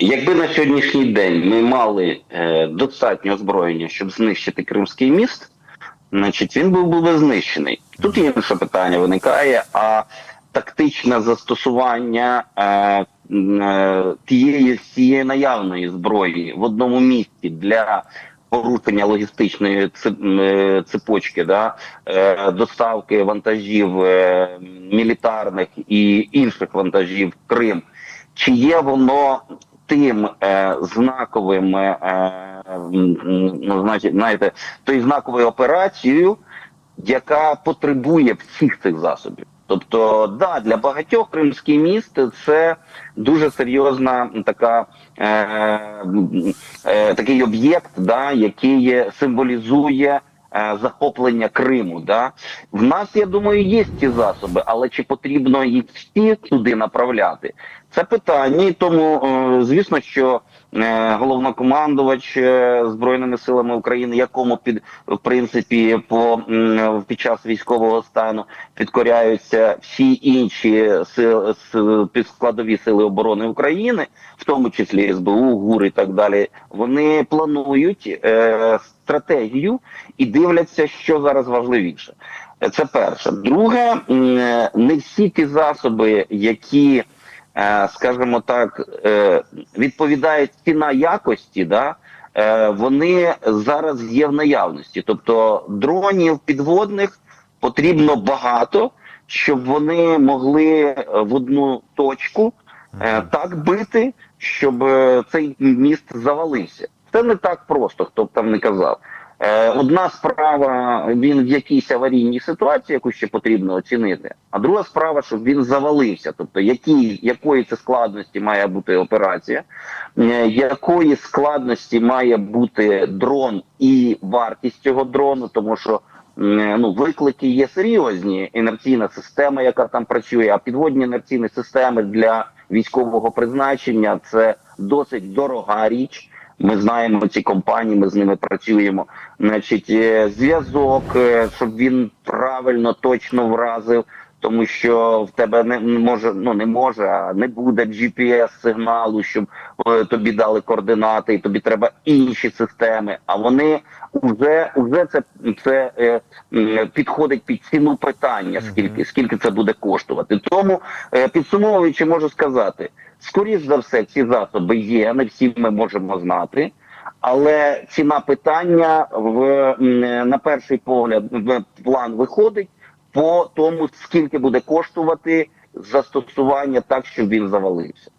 Якби на сьогоднішній день ми мали е, достатньо озброєння, щоб знищити Кримський міст, значить він був би знищений. Тут інше питання виникає, а тактичне застосування е, е, тієї всієї наявної зброї в одному місці для порушення логістичної е, цепочки, да, е, доставки вантажів е, мілітарних і інших вантажів в Крим. Чи є воно тим е, знаковим, е, м, ну, значить, знаєте, тою знаковою операцією, яка потребує всіх цих засобів? Тобто, да, для багатьох кримський міст це дуже серйозна така е, е, такий об'єкт, да, який символізує е, захоплення Криму. Да? В нас, я думаю, є ці засоби, але чи потрібно їх всі туди направляти? Це питання, тому е, звісно, що е, головнокомандувач е, збройними силами України, якому під в принципі по під час військового стану підкоряються всі інші сили складові сили оборони України, в тому числі СБУ, ГУР і так далі. Вони планують стратегію і дивляться, що зараз важливіше. Це перше. Друге, не всі ті засоби, які скажімо так, е, відповідають ціна якості, да, е, вони зараз є в наявності. Тобто дронів підводних потрібно багато, щоб вони могли е, в одну точку е, так бити, щоб е, цей міст завалився. Це не так просто, хто б там не казав. Е, Одна справа він в якійсь аварійній ситуації, яку ще потрібно оцінити. А друга справа, щоб він завалився. Тобто, які, якої це складності має бути операція, е, якої складності має бути дрон і вартість цього дрону, тому що ну виклики є серйозні. Інерційна система, яка там працює, а підводні інерційні системи для військового призначення це досить дорога річ. Ми знаємо ці компанії, ми з ними працюємо. Значить, е, зв'язок, е, щоб він правильно точно вразив, тому що в тебе не може, ну не може, а не буде GPS сигналу, щоб е, тобі дали координати, і тобі треба інші системи. А вони вже, вже це, це е, підходить під ціну питання, скільки скільки це буде коштувати. Тому е, підсумовуючи, можу сказати. Скоріш за все, ці засоби є, не всі ми можемо знати. Але ціна питання в на перший погляд в план виходить по тому, скільки буде коштувати застосування так, щоб він завалився.